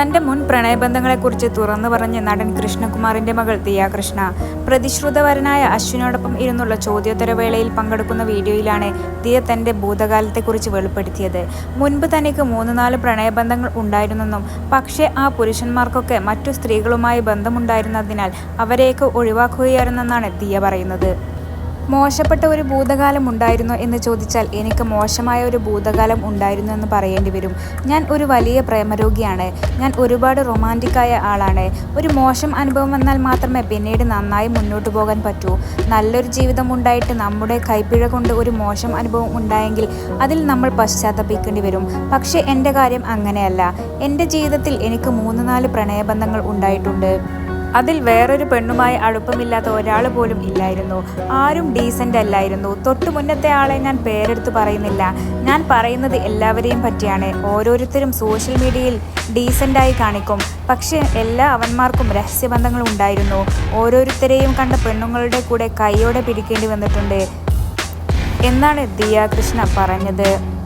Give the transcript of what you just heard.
തന്റെ മുൻ പ്രണയബന്ധങ്ങളെക്കുറിച്ച് തുറന്നു പറഞ്ഞ നടൻ കൃഷ്ണകുമാറിന്റെ മകൾ ദിയ കൃഷ്ണ പ്രതിശ്രുതവരനായ അശ്വിനോടൊപ്പം ഇരുന്നുള്ള ചോദ്യോത്തര വേളയിൽ പങ്കെടുക്കുന്ന വീഡിയോയിലാണ് ദിയ തന്റെ ഭൂതകാലത്തെക്കുറിച്ച് വെളിപ്പെടുത്തിയത്. മുൻപ് തനിക്ക് മൂന്ന് നാല് പ്രണയബന്ധങ്ങൾ ഉണ്ടായിരുന്നെന്നും പക്ഷേ ആ പുരുഷന്മാർക്കൊക്കെ മറ്റു സ്ത്രീകളുമായി ബന്ധമുണ്ടായിരുന്നതിനാൽ അവരെയൊക്കെ ഒഴിവാക്കുകയായിരുന്നെന്നാണ് ദിയ പറയുന്നത്. മോശപ്പെട്ട ഒരു ഭൂതകാലം ഉണ്ടായിരുന്നോ എന്ന് ചോദിച്ചാൽ എനിക്ക് മോശമായ ഒരു ഭൂതകാലം ഉണ്ടായിരുന്നു എന്ന് പറയേണ്ടി വരും. ഞാൻ ഒരു വലിയ പ്രേമരോഗിയാണ്. ഞാൻ ഒരുപാട് റൊമാന്റിക്കായ ആളാണ്. ഒരു മോശം അനുഭവം വന്നാൽ മാത്രമേ പിന്നീട് നന്നായി മുന്നോട്ട് പോകാൻ പറ്റൂ. നല്ലൊരു ജീവിതം ഉണ്ടായിട്ട് നമ്മുടെ കൈപ്പിഴ കൊണ്ട് ഒരു മോശം അനുഭവം ഉണ്ടായെങ്കിൽ അതിൽ നമ്മൾ പശ്ചാത്തപിക്കേണ്ടി വരും. പക്ഷേ എന്റെ കാര്യം അങ്ങനെയല്ല. എന്റെ ജീവിതത്തിൽ എനിക്ക് മൂന്ന് നാല് പ്രണയബന്ധങ്ങൾ ഉണ്ടായിട്ടുണ്ട്. അതിൽ വേറൊരു പെണ്ണുമായി അടുപ്പമില്ലാത്ത ഒരാൾ പോലും ഇല്ലായിരുന്നു. ആരും ഡീസന്റ് അല്ലായിരുന്നു. തൊട്ടു മുന്നത്തെ ആളെ ഞാൻ പേരെടുത്ത് പറയുന്നില്ല. ഞാൻ പറയുന്നത് എല്ലാവരെയും പറ്റിയാണ്. ഓരോരുത്തരും സോഷ്യൽ മീഡിയയിൽ ഡീസന്റായി കാണിക്കും. പക്ഷേ എല്ലാ അവന്മാർക്കും രഹസ്യബന്ധങ്ങൾ ഉണ്ടായിരുന്നു. ഓരോരുത്തരെയും കണ്ട പെണ്ണുങ്ങളുടെ കൂടെ കൈയോടെ പിടിക്കേണ്ടി വന്നിട്ടുണ്ട്. എന്നാണ് ദിയ കൃഷ്ണ പറഞ്ഞത്.